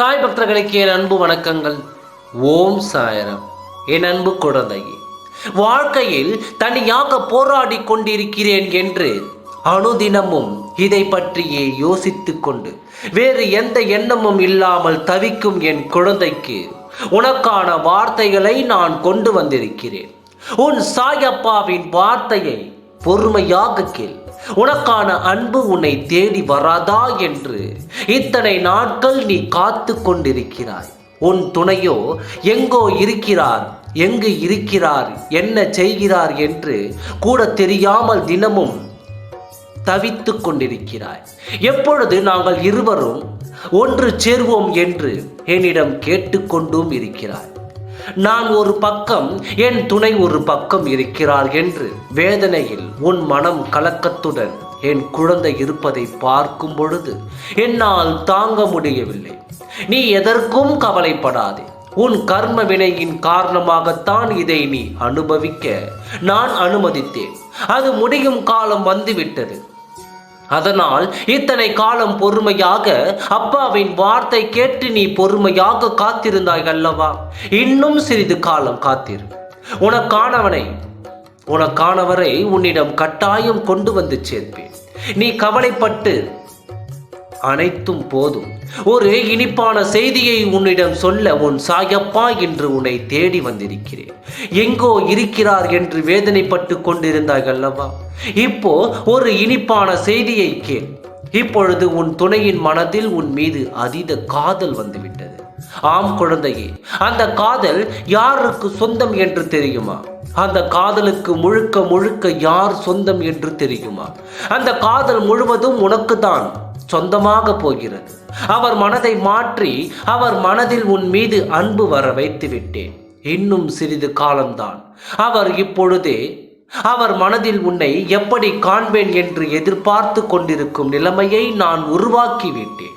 சாய் பக்தர்களுக்கு என் அன்பு வணக்கங்கள். ஓம் சாயரம். என் அன்பு குழந்தையே வாழ்க்கையில் தனியாக போராடி கொண்டிருக்கிறேன் என்று அனுதினமும் இதை பற்றியே யோசித்து கொண்டு வேறு எந்த எண்ணமும் இல்லாமல் தவிக்கும் என் குழந்தைக்கு உனக்கான வார்த்தைகளை நான் கொண்டு வந்திருக்கிறேன். உன் சாயப்பாவின் வார்த்தையை பொறுமையாக கேள். உனக்கான அன்பு உன்னை தேடி வராதா என்று இத்தனை நாட்கள் நீ காத்து கொண்டிருக்கிறாய். உன் துணையோ எங்கோ இருக்கிறார் எங்கு இருக்கிறார் என்ன செய்கிறார் என்று கூட தெரியாமல் தினமும் தவித்துக் கொண்டிருக்கிறாய். எப்பொழுது நாங்கள் இருவரும் ஒன்று சேர்வோம் என்று என்னிடம் கேட்டுக்கொண்டும் இருக்கிறாய். நான் ஒரு பக்கம் என் துணை ஒரு பக்கம் இருக்கிறார் என்று வேதனையில் உன் மனம் கலக்கத்துடன் என் குழந்தை இருப்பதை பார்க்கும் பொழுது என்னால் தாங்க முடியவில்லை. நீ எதற்கும் கவலைப்படாதே. உன் கர்ம வினையின் காரணமாகத்தான் இதை நீ அனுபவிக்க நான் அனுமதித்தேன். அது முடியும் காலம் வந்துவிட்டது. அதனால் இத்தனை காலம் பொறுமையாக அப்பாவின் வார்த்தை கேட்டு நீ பொறுமையாக காத்திருந்தாய் அல்லவா? இன்னும் சிறிது காலம் காத்திரு. உனக்கானவனை உனக்கானவரை உன்னிடம் கட்டாயம் கொண்டு வந்து சேர்ப்பேன். நீ கவலைப்பட்டு அனைத்தும் போதும். ஒரு இனிப்பான செய்தியை உன்னிடம் சொல்ல உன் சாயப்பா என்று உன்னை தேடி வந்திருக்கிறேன். எங்கோ இருக்கிறார் என்று வேதனைப்பட்டு கொண்டிருந்தாய் அல்லவா? இப்போ ஒரு இனிப்பான செய்தியை கேள். இப்பொழுது உன் துணையின் மனதில் உன் மீது அதீத காதல் வந்துவிட்டது. ஆம் குழந்தையே அந்த காதல் யாருக்கு சொந்தம் என்று தெரியுமா? அந்த காதலுக்கு முழுக்க முழுக்க யார் சொந்தம் என்று தெரியுமா? அந்த காதல் முழுவதும் உனக்கு தான் சொந்தமாக போகிறது. அவர் மனதை மாற்றி அவர் மனதில் உன் மீது அன்பு வர வைத்து விட்டேன் இன்னும் சிறிது காலம்தான். அவர் இப்பொழுதே அவர் மனதில் உன்னை எப்படி காண்பேன் என்று எதிர்பார்த்து கொண்டிருக்கும் நிலைமையை நான் உருவாக்கி விட்டேன்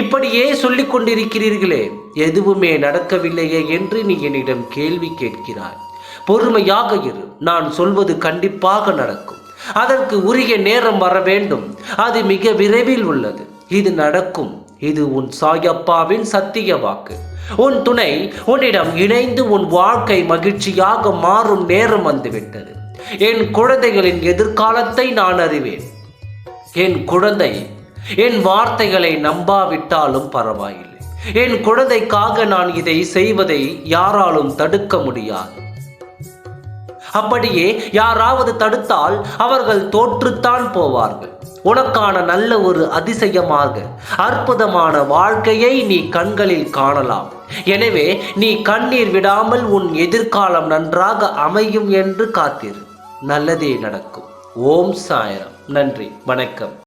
இப்படியே சொல்லிக் கொண்டிருக்கிறீர்களே எதுவுமே நடக்கவில்லையே என்று நீ என்னிடம் கேள்வி கேட்கிறாய். பொறுமையாக இரு நான் சொல்வது கண்டிப்பாக நடக்கும். அதற்கு உரிய நேரம் வர வேண்டும். அது மிக விரைவில் உள்ளது. இது நடக்கும். இது உன் சாயப்பாவின் சத்திய வாக்கு. உன் துணை உன்னிடம் இணைந்து உன் வாழ்க்கை மகிழ்ச்சியாக மாறும் நேரம் வந்துவிட்டது. என் குழந்தைகளின் எதிர்காலத்தை நான் அறிவேன். என் குழந்தை என் வார்த்தைகளை நம்பாவிட்டாலும் பரவாயில்லை. என் குழந்தைக்காக நான் இதை செய்வதை யாராலும் தடுக்க முடியாது. அப்படியே யாராவது தடுத்தால் அவர்கள் தோற்றுத்தான் போவார்கள். உனக்கான நல்ல ஒரு அதிசயமாக அற்புதமான வாழ்க்கையை நீ கண்களில் காணலாம். எனவே நீ கண்ணீர் விடாமல் உன் எதிர்காலம் நன்றாக அமையும் என்று காத்திரு. நல்லதே நடக்கும். ஓம் சாயரம். நன்றி. வணக்கம்.